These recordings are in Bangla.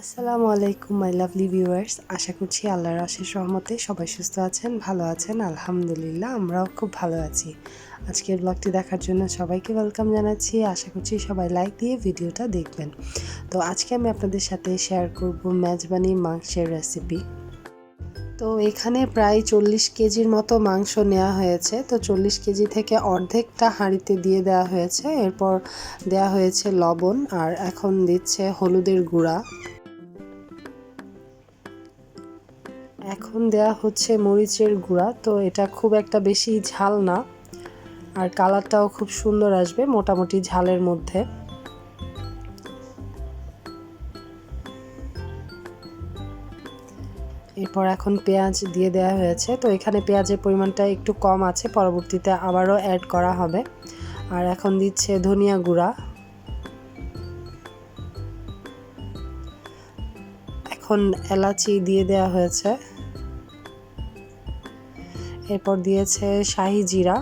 আসসালামু আলাইকুম মাই লাভলি ভিউয়ার্স আশা করছি আল্লাহর আশেষ রহমতে সবাই সুস্থ আছেন, ভালো আছেন, আলহামদুলিল্লাহ আমরাও খুব ভালো আছি। আজকের ব্লগটি দেখার জন্য সবাইকে ওয়েলকাম জানাচ্ছি। আশা করছি সবাই লাইক দিয়ে ভিডিওটা দেখবেন। তো আজকে আমি আপনাদের সাথে শেয়ার করব মেজবানি মাংসের রেসিপি তো এখানে প্রায় চল্লিশ কেজির মতো মাংস নেওয়া হয়েছে। তো চল্লিশ কেজি থেকে অর্ধেকটা হাঁড়িতে দিয়ে দেওয়া হয়েছে। এরপর দেওয়া হয়েছে লবণ, আর এখন দিচ্ছে হলুদের গুঁড়া। এখন দেয়া হচ্ছে মরিচের গুঁড়া, তো এটা খুব একটা বেশি ঝাল না। আর কালারটাও খুব সুন্দর আসবে, মোটামুটি ঝালের মধ্যে। এরপর এখন পেঁয়াজ দিয়ে দেওয়া হয়েছে, তো এখানে পেঁয়াজের পরিমাণটা একটু কম আছে, পরবর্তীতে আবারও অ্যাড করা হবে। আর এখন দিচ্ছে ধনিয়া গুঁড়া। এখন এলাচি দিয়ে দেওয়া হয়েছে। এরপর দিয়েছে শাহি জিরা।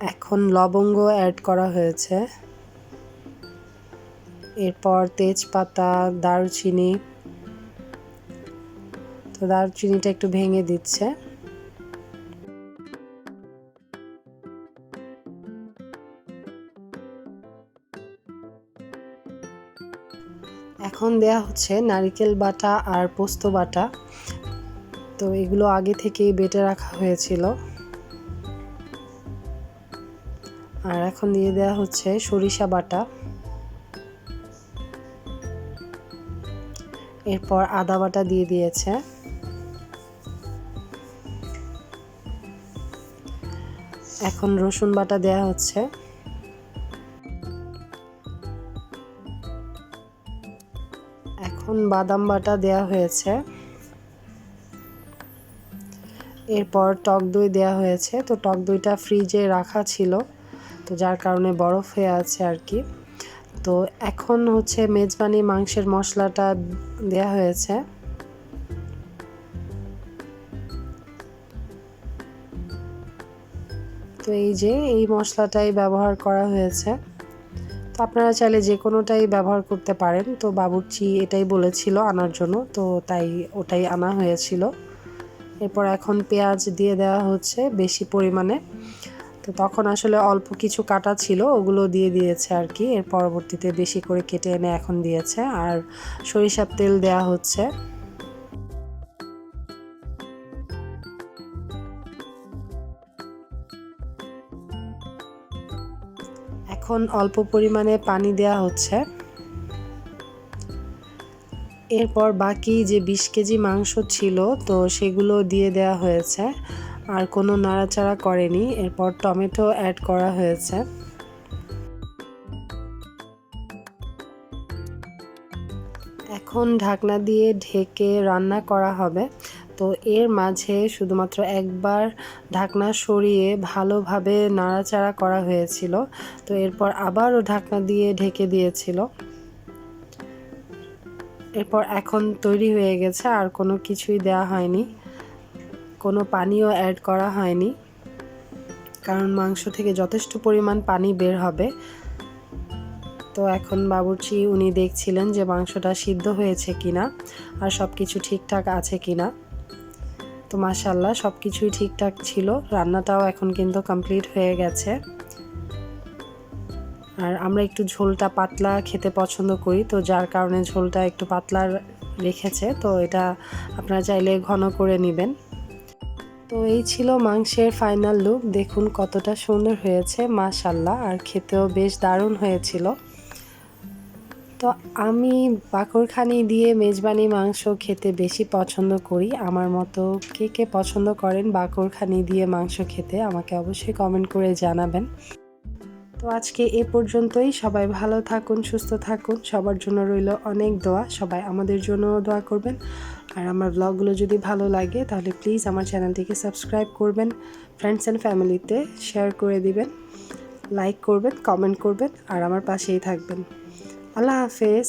এখন লবঙ্গ অ্যাড করা হয়েছে। এরপর তেজপাতা, দারুচিনি। তো দারুচিনিটা একটু ভেঙে দিচ্ছে। এখন দেয়া হচ্ছে নারিকেল বাটা আর পোস্ত বাটা। তো এগুলো আগে থেকেই বেটে রাখা হয়েছিল। আর এখন দিয়ে দেওয়া হচ্ছে সরিষা বাটা। এরপর আদা বাটা দিয়ে দিয়েছে। এখন রসুন বাটা দেয়া হচ্ছে। এখন বাদাম বাটা দেয়া হয়েছে। এরপর টক দই দেয়া হয়েছে। তো টক দইটা ফ্রিজে রাখা ছিল। তো যার কারণে বরফ হয়ে আছে আর কি। তো এখন হচ্ছে মেজবানি মাংসের মশলাটা দেয়া হয়েছে। তো এই যে এই মশলাটাই ব্যবহার করা হয়েছে। তো আপনারা চাইলে যে কোনোটাই ব্যবহার করতে পারেন। তো বাবুর্চি এটাই বলেছিল আনার জন্য, তো তাই ওটাই আনা হয়েছিল। এরপর এখন পেঁয়াজ দিয়ে দেওয়া হচ্ছে বেশি পরিমাণে। তো তখন আসলে অল্প কিছু কাটা ছিল, ওগুলো দিয়ে দিয়েছে আর কি। এর পরবর্তীতে বেশি করে কেটে এনে এখন দিয়েছে। আর সরিষার তেল দেয়া হচ্ছে। এখন অল্প পরিমাণে পানি দেয়া হচ্ছে। এরপর বাকি যে বিশ কেজি মাংস ছিল, তো সেগুলো দিয়ে দেওয়া হয়েছে। আর কোনো নাড়াচাড়া করেনি। এরপর টমেটো অ্যাড করা হয়েছে। এখন ঢাকনা দিয়ে ঢেকে রান্না করা হবে। তো এর মাঝে শুধুমাত্র একবার ঢাকনা সরিয়ে ভালোভাবে নাড়াচাড়া করা হয়েছিল। তো এরপর আবারও ঢাকনা দিয়ে ঢেকে দিয়েছিল। এরপর এখন তৈরি হয়ে গেছে, আর কোনো কিছুই দেওয়া হয়নি। কোনো পানিও অ্যাড করা হয়নি, কারণ মাংস থেকে যথেষ্ট পরিমাণ পানি বের হবে। তো এখন বাবুর্চি উনি দেখছিলেন যে মাংসটা সিদ্ধ হয়েছে কিনা, আর সব কিছু ঠিকঠাক আছে কিনা। তো মাসাল্লাহ সব কিছুই ঠিকঠাক ছিল। রান্নাটাও এখন কিন্তু কমপ্লিট হয়ে গেছে। আর আমরা একটু ঝোলটা পাতলা খেতে পছন্দ করি, তো যার কারণে ঝোলটা একটু পাতলা রেখেছে, তো এটা আপনারা চাইলে ঘন করে নেবেন। তো এই ছিল মাংসের ফাইনাল লুক দেখুন কতটা সুন্দর হয়েছে মাশাল্লাহ আর খেতেও বেশ দারুণ হয়েছিল। তো আমি বাকরখানি দিয়ে মেজবানি মাংস খেতে বেশি পছন্দ করি। আমার মতো কে কে পছন্দ করেন বাকরখানি দিয়ে মাংস খেতে, আমাকে অবশ্যই কমেন্ট করে জানাবেন। তো আজকে এ পর্যন্তই। সবাই ভালো থাকুন, সুস্থ থাকুন। সবার জন্য রইল অনেক দোয়া। সবাই আমাদের জন্য দোয়া করবেন। আর আমার ব্লগগুলো যদি ভালো লাগে, তাহলে প্লিজ আমার চ্যানেলটিকে সাবস্ক্রাইব করবেন। ফ্রেন্ডস অ্যান্ড ফ্যামিলিতে শেয়ার করে দিবেন। লাইক করবেন কমেন্ট করবেন। আর আমার পাশেই থাকবেন। আল্লাহ হাফেজ